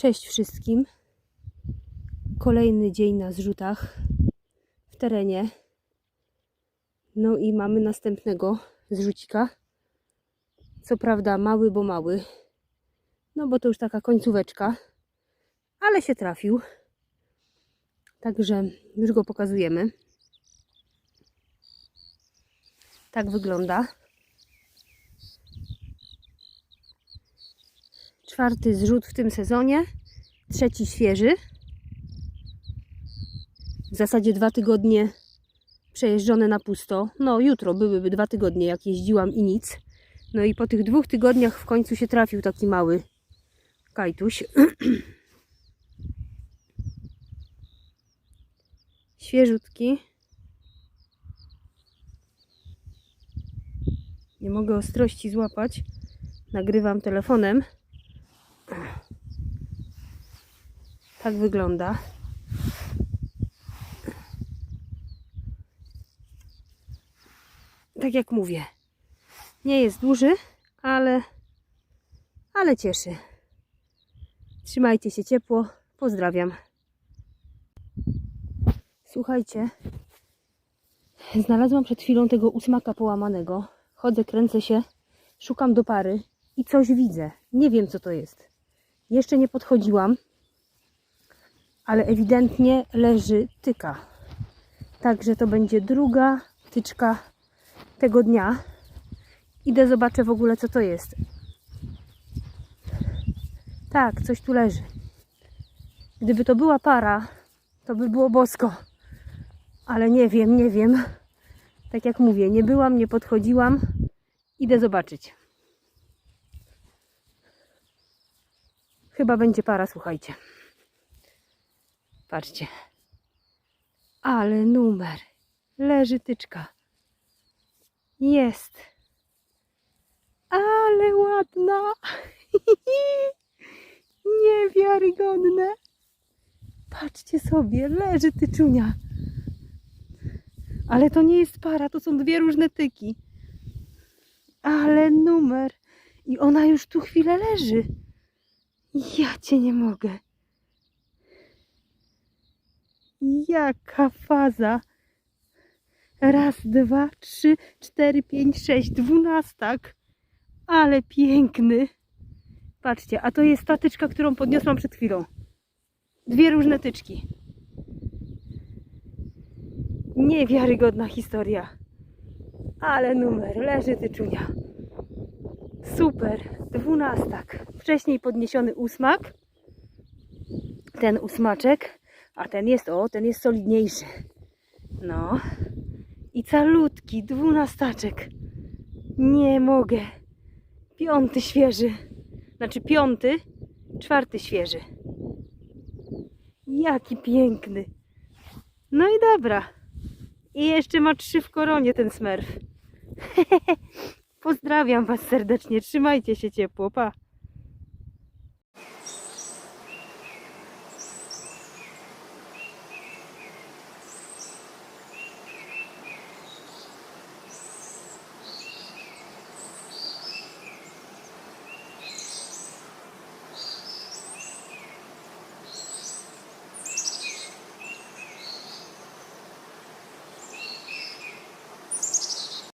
Cześć wszystkim. Kolejny dzień na zrzutach w terenie. No i mamy następnego zrzucika. Co prawda mały, bo mały. No bo to już taka końcóweczka. Ale się trafił. Także już go pokazujemy. Tak wygląda. Czwarty zrzut w tym sezonie. Trzeci świeży. W zasadzie dwa tygodnie przejeżdżone na pusto. No, jutro byłyby dwa tygodnie, jak jeździłam i nic. No i po tych dwóch tygodniach w końcu się trafił taki mały kajtuś. Świeżutki. Nie mogę ostrości złapać. Nagrywam telefonem. Tak wygląda. Tak jak mówię, nie jest duży, ale, ale cieszy. Trzymajcie się ciepło. Pozdrawiam. Słuchajcie, znalazłam przed chwilą tego ósmaka połamanego. Chodzę, kręcę się, szukam do pary i coś widzę. Nie wiem, co to jest. Jeszcze nie podchodziłam, ale ewidentnie leży tyka. Także to będzie druga tyczka tego dnia. Idę, zobaczę w ogóle, co to jest. Tak, coś tu leży. Gdyby to była para, to by było bosko. Ale nie wiem, nie wiem. Tak jak mówię, nie byłam, nie podchodziłam. Idę zobaczyć. Chyba będzie para, słuchajcie. Patrzcie. Ale numer. Leży tyczka. Jest. Ale ładna. Niewiarygodne. Patrzcie sobie, leży tyczunia. Ale to nie jest para, to są dwie różne tyki. Ale numer. I ona już tu chwilę leży. Ja cię nie mogę. Jaka faza. Raz, dwa, trzy, cztery, pięć, sześć, dwunastak. Ale piękny. Patrzcie, a to jest ta tyczka, którą podniosłam przed chwilą. Dwie różne tyczki. Niewiarygodna historia. Ale numer, leży tyczunia. Super, dwunastak. Wcześniej podniesiony ósmak. Ten ósmaczek, a ten jest, o, ten jest solidniejszy. No. I calutki, dwunastaczek. Nie mogę. Piąty świeży. Znaczy piąty, czwarty świeży. Jaki piękny. No i dobra. I jeszcze ma trzy w koronie ten smerf. Pozdrawiam Was serdecznie. Trzymajcie się ciepło. Pa.